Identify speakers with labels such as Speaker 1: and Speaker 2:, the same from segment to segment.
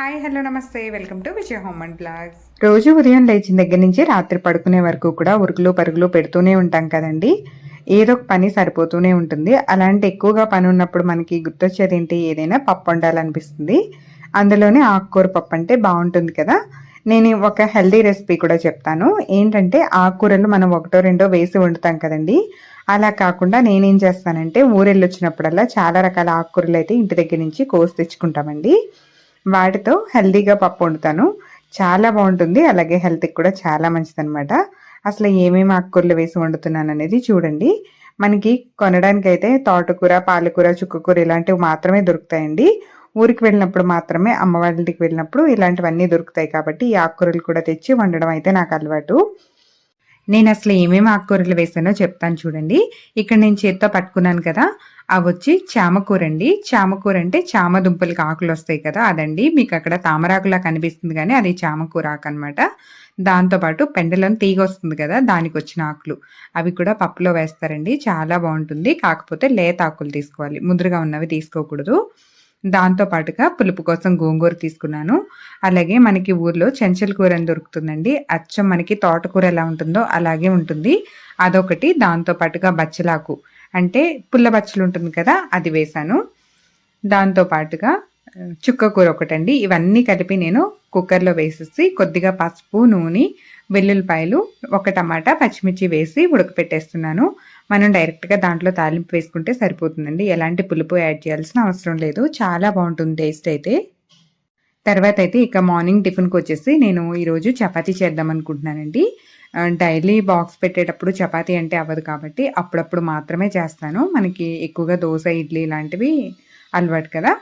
Speaker 1: Hi hello నమస్తే. Welcome to Vijaya home and blogs.
Speaker 2: రోజు ఉదయం లేచిన దగ్గర నుంచి రాత్రి పడుకునే వరకు కూడా ఉరుకులు పరుగులు పెడుతూనే ఉంటాం కదండి. ఏదో ఒక పని సరిపోతూనే ఉంటుంది. అలాంటి ఎక్కువగా పని ఉన్నప్పుడు మనకి గుర్తొచ్చేది ఏంటి? ఏదైనా పప్పు వండాలనిపిస్తుంది. అందులోనే ఆకుకూర పప్పు అంటే బాగుంటుంది కదా. నేను ఒక హెల్దీ రెసిపీ కూడా చెప్తాను. ఏంటంటే ఆకుకూరలు మనం ఒకటో రెండో వేసి వండుతాం కదండి. అలా కాకుండా నేనేం చేస్తానంటే ఊరెళ్ళొచ్చినప్పుడల్లా చాలా రకాల ఆకుకూరలు అయితే ఇంటి దగ్గర నుంచి కోసి తెచ్చుకుంటామండి. వాటితో హెల్దీగా పప్పు వండుతాను. చాలా బాగుంటుంది. అలాగే హెల్త్కి కూడా చాలా మంచిదనమాట అసలు ఏమేమి ఆకుకూరలు వేసి వండుతున్నాను అనేది చూడండి. మనకి కొనడానికి అయితే తోటకూర పాలకూర చుక్కకూర ఇలాంటివి మాత్రమే దొరుకుతాయండి. ఊరికి వెళ్ళినప్పుడు మాత్రమే అమ్మ వాళ్ళ ఇంటికి వెళ్ళినప్పుడు ఇలాంటివన్నీ దొరుకుతాయి కాబట్టి ఈ ఆకుకూరలు కూడా తెచ్చి వండడం అయితే నాకు అలవాటు. నేను అసలు ఏమేమి ఆకుకూరలు వేసానో చెప్తాను చూడండి. ఇక్కడ నేను చేత్తో పట్టుకున్నాను కదా అవి వచ్చి చామకూర అండి చామకూర అంటే చామ దుంపలకి ఆకులు వస్తాయి కదా అదండి. మీకు అక్కడ తామరాకులా కనిపిస్తుంది కానీ అది చామకూర ఆకు అనమాట దాంతోపాటు పెండలను తీగ వస్తుంది కదా దానికి వచ్చిన ఆకులు. అవి కూడా పప్పులో వేస్తారండి. చాలా బాగుంటుంది. కాకపోతే లేత ఆకులు తీసుకోవాలి. ముదురుగా ఉన్నవి తీసుకోకూడదు. దాంతో పాటుగా పులుపు కోసం గోంగూర తీసుకున్నాను. అలాగే మనకి ఊర్లో చెంచల్ కూర అని దొరుకుతుందండి. అచ్చం మనకి తోటకూర ఎలా ఉంటుందో అలాగే ఉంటుంది. అదొకటి దాంతోపాటుగా బచ్చలాకు. అంటే పుల్ల బచ్చలు ఉంటుంది కదా అది వేశాను. దాంతోపాటుగా చుక్క కూర ఒకటండి. ఇవన్నీ కలిపి నేను కుక్కర్లో వేసేసి కొద్దిగా పసుపు నూనె వెల్లుల్లిపాయలు ఒక టమాటా పచ్చిమిర్చి వేసి ఉడకపెట్టేస్తున్నాను. మనం డైరెక్ట్గా దాంట్లో తాలింపు వేసుకుంటే సరిపోతుందండి. ఎలాంటి పులుపు యాడ్ చేయాల్సిన అవసరం లేదు. చాలా బాగుంటుంది టేస్ట్ అయితే. తర్వాత అయితే ఇక మార్నింగ్ టిఫిన్కి వచ్చేసి నేను ఈరోజు చపాతీ చేద్దాం అనుకుంటున్నానండి. డైలీ బాక్స్ పెట్టేటప్పుడు చపాతీ అంటే అవ్వదు కాబట్టి అప్పుడప్పుడు మాత్రమే చేస్తాను. మనకి ఎక్కువగా దోశ ఇడ్లీ ఇలాంటివి అలవాటు కదా.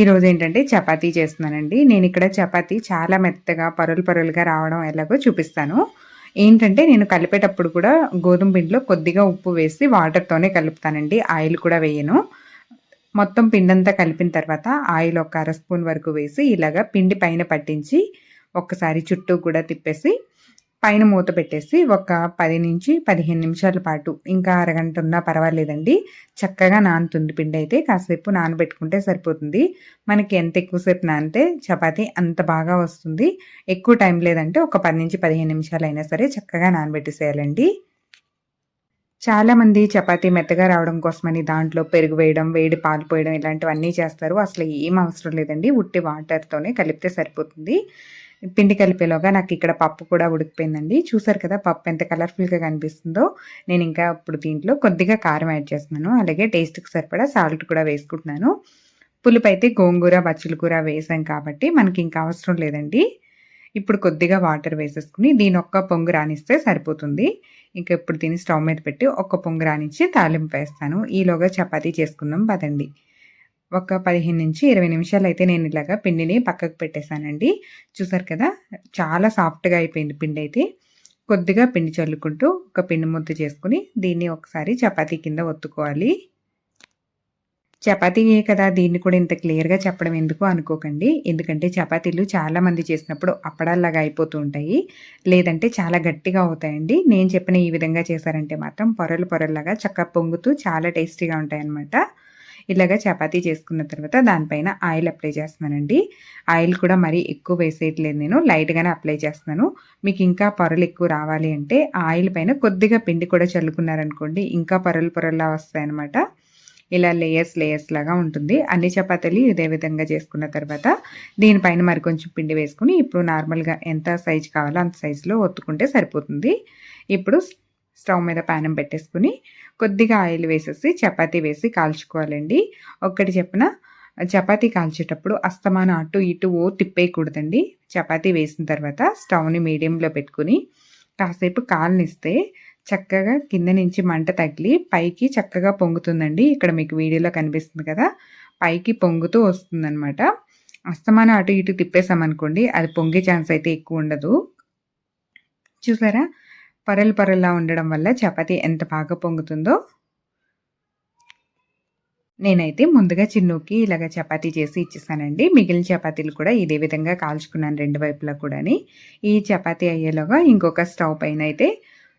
Speaker 2: ఈరోజు ఏంటంటే చపాతీ చేస్తున్నానండి. నేను ఇక్కడ చపాతీ చాలా మెత్తగా పరులు పరులుగా రావడం ఎలాగో చూపిస్తాను. ఏంటంటే నేను కలిపేటప్పుడు కూడా గోధుమ పిండిలో కొద్దిగా ఉప్పు వేసి వాటర్తోనే కలుపుతానండి. ఆయిల్ కూడా వేయను. మొత్తం పిండంతా కలిపిన తర్వాత ఆయిల్ ఒక అర స్పూన్ వరకు వేసి ఇలాగా పిండి పైన పట్టించి ఒక్కసారి చుట్టూ కూడా తిప్పేసి పైన మూత పెట్టేసి ఒక పది నుంచి పదిహేను నిమిషాల పాటు ఇంకా అరగంట ఉన్నా పర్వాలేదండి. చక్కగా నానుతుంది పిండి అయితే కాసేపు నానబెట్టుకుంటే సరిపోతుంది. మనకి ఎంత ఎక్కువసేపు నానితే చపాతీ అంత బాగా వస్తుంది. ఎక్కువ టైం లేదంటే ఒక పది నుంచి పదిహేను నిమిషాలు అయినా సరే చక్కగా నానబెట్టేసేయాలండి. చాలామంది చపాతీ మెత్తగా రావడం కోసమని దాంట్లో పెరుగు వేయడం వేడి పాలు పోయడం ఇలాంటివన్నీ చేస్తారు. అసలు ఏం అవసరం లేదండి. ఉట్టి వాటర్తోనే కలిపితే సరిపోతుంది. పిండి కలిపేలోగా నాకు ఇక్కడ పప్పు కూడా ఉడికిపోయిందండి. చూసారు కదా పప్పు ఎంత కలర్ఫుల్గా కనిపిస్తుందో. నేను ఇంకా ఇప్పుడు దీంట్లో కొద్దిగా కారం యాడ్ చేస్తున్నాను. అలాగే టేస్ట్కి సరిపడా సాల్ట్ కూడా వేసుకుంటున్నాను. పులుపు అయితే గోంగూర బచ్చల కూర వేసాం కాబట్టి మనకి ఇంకా అవసరం లేదండి. ఇప్పుడు కొద్దిగా వాటర్ వేసేసుకుని దీని ఒక్క పొంగు రాణిస్తే సరిపోతుంది. ఇంకా ఇప్పుడు దీన్ని స్టవ్ మీద పెట్టి ఒక్క పొంగు రాణించి తాలింపు వేస్తాను. ఈలోగా చపాతీ చేసుకుందాం పదండి. ఒక పదిహేను నుంచి ఇరవై నిమిషాలు అయితే నేను ఇలాగా పిండిని పక్కకు పెట్టేశానండి. చూసారు కదా? చాలా సాఫ్ట్గా అయిపోయింది పిండి అయితే. కొద్దిగా పిండి చల్లుకుంటూ ఒక పిండి ముద్ద చేసుకుని దీన్ని ఒకసారి చపాతీ కింద ఒత్తుకోవాలి. చపాతీ కదా? దీన్ని కూడా ఇంత క్లియర్గా చెప్పడం ఎందుకు అనుకోకండి. ఎందుకంటే చపాతీలు చాలామంది చేసినప్పుడు అప్పడాల్లాగా అయిపోతూ ఉంటాయి. లేదంటే చాలా గట్టిగా అవుతాయండి. నేను చెప్పిన ఈ విధంగా చేశారంటే మాత్రం పొరలు పొరల్లాగా చక్కగా పొంగుతూ చాలా టేస్టీగా ఉంటాయన్నమాట. ఇలాగా చపాతీ చేసుకున్న తర్వాత దానిపైన ఆయిల్ అప్లై చేస్తున్నానండి. ఆయిల్ కూడా మరీ ఎక్కువ వేసేయట్లేదు నేను లైట్గానే అప్లై చేస్తున్నాను. మీకు ఇంకా పొరలు ఎక్కువ రావాలి అంటే ఆయిల్ పైన కొద్దిగా పిండి కూడా చల్లుకున్నారనుకోండి ఇంకా పొరలు పొరల్లా వస్తాయన్నమాట. ఇలా లేయర్స్ లేయర్స్ లాగా ఉంటుంది. అన్ని చపాతీలు ఇదే విధంగా చేసుకున్న తర్వాత దీనిపైన మరి కొంచెం పిండి వేసుకుని ఇప్పుడు నార్మల్గా ఎంత సైజు కావాలో అంత సైజులో ఒత్తుకుంటే సరిపోతుంది. ఇప్పుడు స్టవ్ మీద పానం పెట్టేసుకుని కొద్దిగా ఆయిల్ వేసేసి చపాతీ వేసి కాల్చుకోవాలండి. ఒక్కటి చెప్పిన చపాతీ కాల్చేటప్పుడు అస్తమాన అటు ఇటు ఓ తిప్పేయకూడదండి. చపాతీ వేసిన తర్వాత స్టవ్ని మీడియంలో పెట్టుకుని కాసేపు కాలనిస్తే చక్కగా కింద నుంచి మంట తగిలి పైకి చక్కగా పొంగుతుందండి. ఇక్కడ మీకు వీడియోలో కనిపిస్తుంది కదా పైకి పొంగుతూ వస్తుందన్నమాట. అస్తమాన అటు ఇటు తిప్పేసామనుకోండి అది పొంగే ఛాన్స్ అయితే ఎక్కువ ఉండదు. చూసారా? పరలు పరల్లా ఉండడం వల్ల చపాతీ ఎంత బాగా పొంగుతుందో నేనైతే ముందుగా చిన్నుకి ఇలాగ చపాతీ చేసి ఇచ్చేసానండి. మిగిలిన చపాతీలు కూడా ఇదే విధంగా కాల్చుకున్నాను రెండు వైపులా కూడాని. ఈ చపాతీ అయ్యేలోగా ఇంకొక స్టవ్ పైన అయితే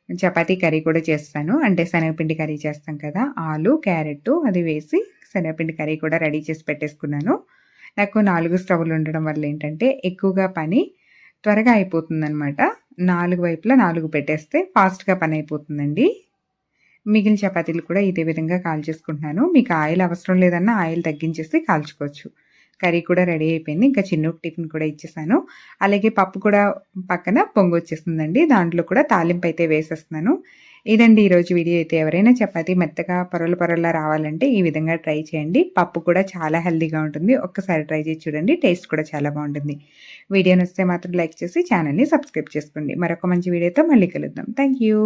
Speaker 2: చపాతీ కర్రీ కూడా చేస్తాను. అంటే శనగపిండి కర్రీ చేస్తాం కదా ఆలు క్యారెట్ అది వేసి శనగపిండి కర్రీ కూడా రెడీ చేసి పెట్టేసుకున్నాను. నాకు నాలుగు స్టవ్లు ఉండడం వల్ల ఏంటంటే ఎక్కువగా పని త్వరగా అయిపోతుందనమాట నాలుగు వైపులా నాలుగు పెట్టేస్తే ఫాస్ట్గా పని అయిపోతుందండి మిగిలిన చపాతీలు కూడా ఇదే విధంగా కాల్చేసుకుంటున్నాను. మీకు ఆయిల్ అవసరం లేదన్నా ఆయిల్ తగ్గించేసి కాల్చుకోవచ్చు. కర్రీ కూడా రెడీ అయిపోయింది. ఇంకా చిన్న టిఫిన్ కూడా ఇచ్చేసాను. అలాగే పప్పు కూడా పక్కన పొంగు వచ్చేస్తుందండి దాంట్లో కూడా తాలింపు అయితే వేసేస్తున్నాను. ఇదండి ఈరోజు వీడియో. అయితే ఎవరైనా చపాతి మెత్తగా పొరలు పొరల్లా రావాలంటే ఈ విధంగా ట్రై చేయండి. పప్పు కూడా చాలా హెల్దీగా ఉంటుంది. ఒక్కసారి ట్రై చేసి చూడండి టేస్ట్ కూడా చాలా బాగుంటుంది. వీడియో నచ్చితే మాత్రం లైక్ చేసి ఛానల్ని సబ్స్క్రైబ్ చేసుకోండి. మరొక మంచి వీడియోతో మళ్ళీ కలుద్దాం. Thank you